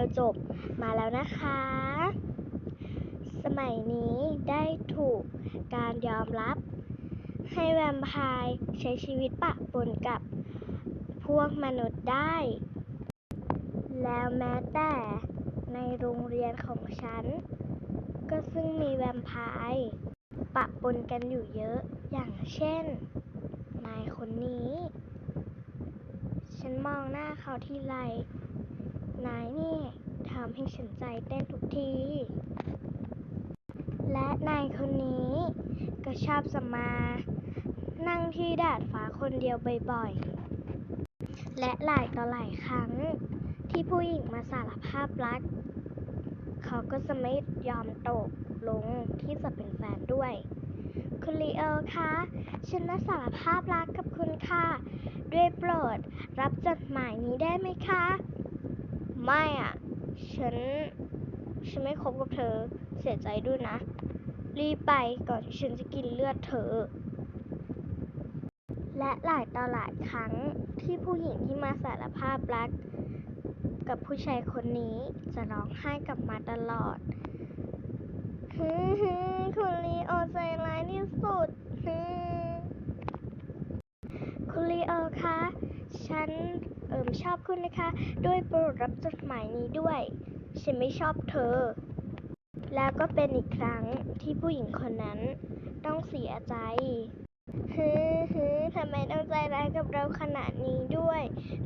ยวจบมาแล้วนะคะ สมัยนี้ได้ถูกการยอมรับ ให้แวมไพร์ใช้ชีวิตปะปนกับพวกมนุษย์ได้ แล้วแม้แต่ในโรงเรียนของฉัน ก็ซึ่งมีแวมไพร์ปะปนกันอยู่เยอะ อย่างเช่น นายคนนี้ ฉันมองหน้าเขาทีไร นายนี่ทำให้ฉันใจเต้นทุกที และนายคนนี้ก็ชอบจะมา นั่งที่ดาดฟ้าคนเดียวบ่อยๆ และหลายต่อหลายครั้งที่ผู้หญิงมาสารภาพรัก เขาก็จะไม่ยอมตกลงที่จะเป็นแฟนด้วย คุณลีเอลคะฉันมาสารภาพรักกับคุณค่ะ ด้วยโปรดรับจดหมายนี้ได้ไหมคะ ไม่อะ ฉัน ฉันไม่คบกับเธอ เสียใจด้วยนะ รีบไปก่อนที่ฉันจะกินเลือดเธอ และหลายต่อหลายครั้งที่ผู้หญิงที่มาสารภาพรัก กับผู้ชายคนนี้จะร้องไห้กลับมาตลอดฮึฮึคุณลีโอใจร้ายที่สุดฮึคุณลีโอคะ ฉัน เอิมชอบคุณนะคะ ด้วยโปรดรับจดหมายนี้ด้วย ฉันไม่ชอบเธอ แล้วก็เป็นอีกครั้งที่ผู้หญิงคนนั้นต้องเสียใจฮึฮึทำไมต้องใจร้ายกับเราขนาดนี้ด้วย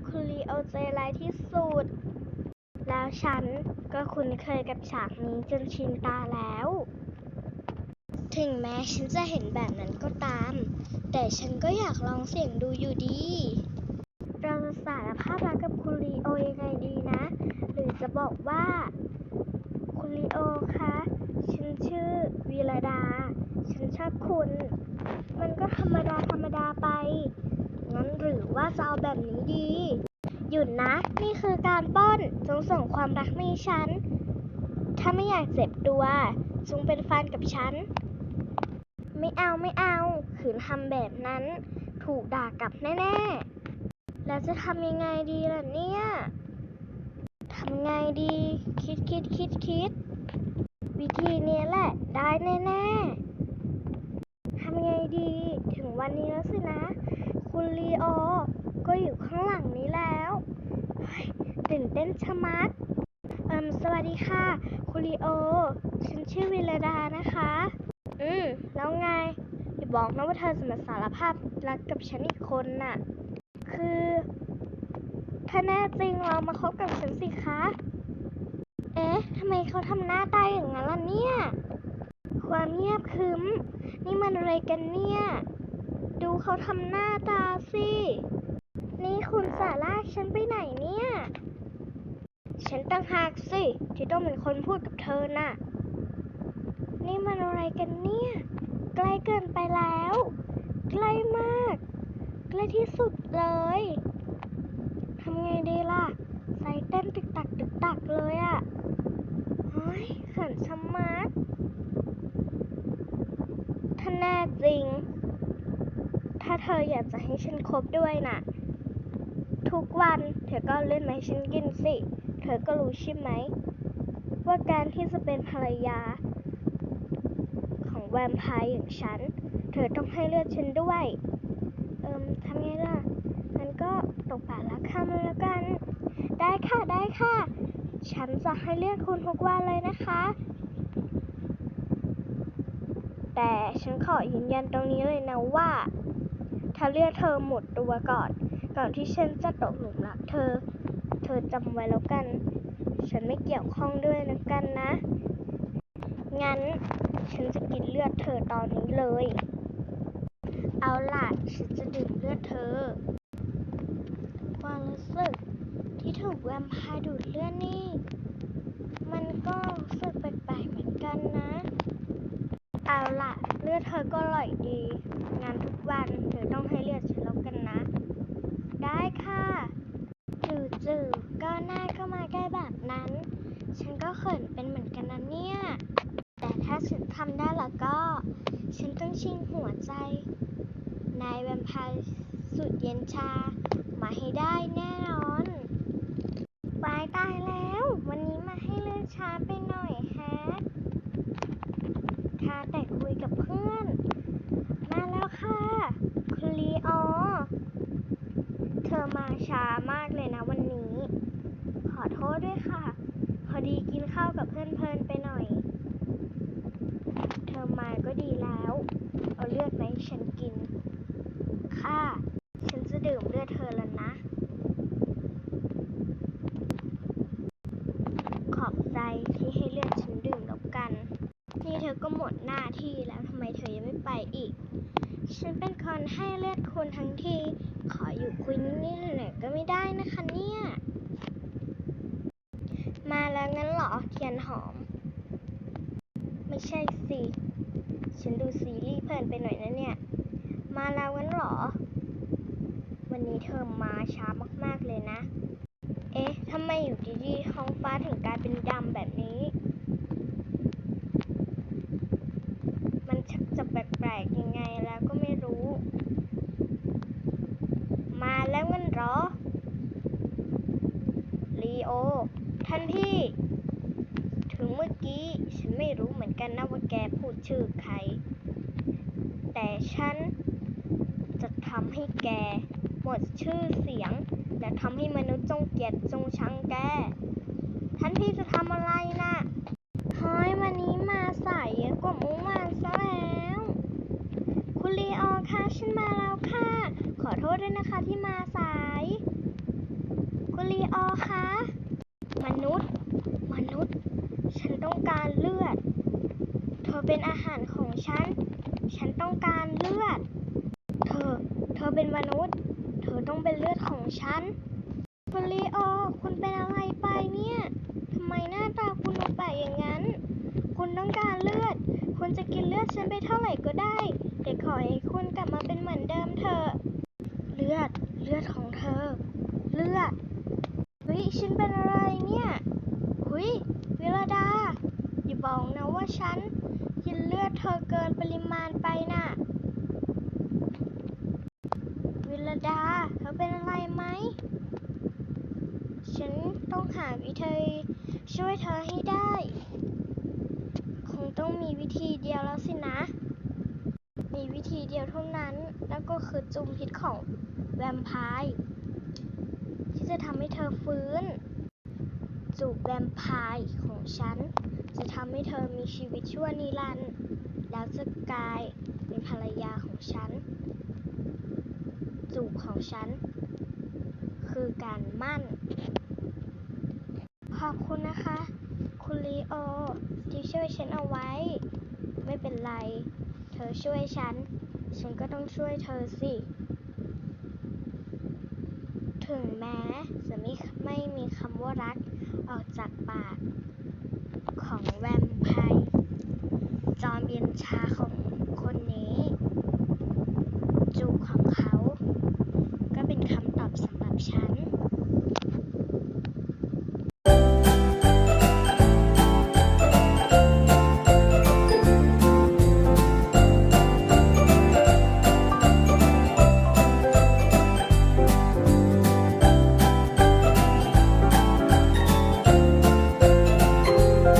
คุณลีโอาใจร้ายที่สุด แล้วฉันก็คุ้นเคยกับฉากนี้จนชินตาแล้ว ถึงแม้ฉันจะเห็นแบบนั้นก็ตาม แต่ฉันก็อยากลองเสี่ยงดูอยู่ดี เราจะสารภาพรักกับคุณลีโอยังไงดีนะ หรือจะบอกว่า คุณลีโอคะฉันชื่อวีรดา ฉันชอบคุณ มันก็ธรรมดาธรรมดาไป งั้นหรือว่าจะเอาแบบนี้ดี หยุดนะ นี่คือการปล้นจงส่งความรักมาให้ฉัน ถ้าไม่อยากเจ็บตัวจงเป็นแฟนกับฉัน ไม่เอาไม่เอา ขืนทำแบบนั้น ถูกด่ากลับแน่ ๆ แล้วจะทำยังไงดีล่ะเนี่ยทำไงดี คิดคิดคิดคิด วิธีนี้แหละ ได้แน่ๆทำไงดี ถึงวันนี้แล้วสินะ คุณลีโอ ก็อยู่ข้างหลังนี้แล้วตื่นเต้นชะมัดเอิมสวัสดีค่ะ คุณลีโอ ฉันชื่อวิรดานะคะ อืม แล้วไง อย่าบอกนะว่าเธอจะมาสารภาพรักกับฉันอีกคนน่ะ คือถ้าแน่จริงเรามาคบกับฉันสิคะ เอ๊ะทำไมเขาทำหน้าตายอย่างนั้นล่ะเนี่ย ความเงียบขรึมนี่มันอะไรกันเนี่ย ดูเขาทำหน้าตาสิ นี่คุณสาลากฉันไปไหนเนี่ย ฉันตั้งหากสิ ที่ต้องเป็นคนพูดกับเธอน่ะ นี่มันอะไรกันเนี่ย ใกล้เกินไปแล้ว ใกล้มาก ใกล้ที่สุดเลยทำไงดีล่ะใจเต้นตึกตักตึกตักเลยอะ่ะเฮ้ยขินชะมัดถ้าแน่จริง ถ้าเธออยากจะให้ฉันคบด้วยน่ะ ทุกวันเธอก็เล่นมาให้ฉันกินสิ เธอก็รู้ใช่ไหม ว่าการที่จะเป็นภรรยา ของแวมไพร์อย่างฉัน เธอต้องให้เลือดฉันด้วย เอิมทำไงล่ะงั้นก็ตกปากรักคำเลยแล้วกัน ได้ค่ะได้ค่ะ ฉันจะให้เลือดคุณทุกวันเลยนะคะ แต่ฉันขอยืนยันตรงนี้เลยนะว่า ถ้าเลือดเธอหมดตัวก่อน ก่อนที่ฉันจะตกหลุมรักเธอ เธอจำไว้แล้วกัน ฉันไม่เกี่ยวข้องด้วยนะกันนะ งั้นฉันจะกินเลือดเธอตอนนี้เลย เอาล่ะฉันจะดื่มเลือดเธอ ความรู้สึกที่ถูกแวมไพร์ดูดเลือดนี่ มันก็รู้สึกแปลกๆเหมือนกันนะ เอาล่ะ เลือดเธอก็อร่อยดี งานทุกวันเธอต้องให้เลือดฉันแล้วกันนะ ได้ค่ะจู่ๆก็หน้าก็มาใกล้แบบนั้น ฉันก็เขินเป็นเหมือนกันนะเนี่ย แต่ถ้าฉันทำได้แล้วก็ ฉันต้องชิงหัวใจ นายแวมพร์สุดเย็นชา มาให้ได้แน่นอนปายตายแล้ว วันนี้มาให้เลือกช้าไปหน่อย มดหน้าที่แล้วทำไมเธอยังไม่ไปอีก ฉันเป็นคนให้เลือดคุณทั้งทีขออยู่คุยนี่หน่อยก็ไม่ได้นะคะเนี่ย มาแล้วงั้นเหรอเทียนหอม ไม่ใช่สิ ฉันดูซีรีส์เพลินไปหน่อยนะเนี่ย มาแล้วงั้นเหรอ วันนี้เธอมาช้ามากๆเลยนะ เอ๊ะทำไมอยู่ดีๆท้องฟ้าถึงกลายเป็นดำแบบนี้ มันชักจะแปลกๆยังไงแล้วก็ไม่รู้ มาแล้วงั้นเหรอ ลีโอ ท่านพี่ ถึงเมื่อกี้ฉันไม่รู้เหมือนกันนะว่าแกพูด ชื่อใคร แต่ฉันจะทำให้แก หมดชื่อเสียง และทำให้มนุษย์จงเกลียดจงชังแก ท่านพี่จะทำอะไรนะ่ะเฮ้ยวันนี้มาสายเยอะกว่าเมื่อวานซะแล้ว คุณลีออค่ะฉันมาแล้วค่ะ ขอโทษด้วยนะคะที่มาสาย คุณลีออคะมนุษย์ มนุษย์ ฉันต้องการเลือด เป็นอาหารของฉัน ฉันต้องการเลือด เธอ เธอเป็นมนุษย์ เธอต้องเป็นเลือดของฉันคุณลีโอ คุณเป็นอะไรไปเนี่ยทำไมหน้าตาคุณดูแปลกอย่างนั้น คุณต้องการเลือด คุณจะกินเลือดฉันไปเท่าไหร่ก็ได้แต่ขอให้คุณกลับมาเป็นเหมือนเดิมเถอะ เลือด เลือดของเธอ เลือดเฮ้ยฉันเป็นอะไรเนี่ยหุยวิรดาอย่าบอกนะว่าฉันกินเลือดเธอเกินปริมาณไปน่ะ วิรดา เธอเป็นอะไรไหม ฉันต้องหาวิธีช่ วยเธอให้ได้ คงต้องมีวิธีเดียวแล้วสินะ มีวิธีเดียวเท่านั้น นั่นก็คือจุมพิษของแวมไพร์ที่จะทำให้เธอฟื้น จูบแวมไพร์ของฉัน จะทำให้เธอมีชีวิตชั่วนิรันดร์แล้วจะกลายเป็นภรรยาของฉัน จูบของฉัน คือการมั่น อบคุณนะคะ คุณลีโอ ที่ช่วยฉันเอาไว้ ไม่เป็นไร เธอช่วยฉัน ฉันก็ต้องช่วยเธอสิ ถึงแม้จะไม่ไม่มีคำว่ารักออกจากปาก ของแวมไพร์จอมเย็นชาของ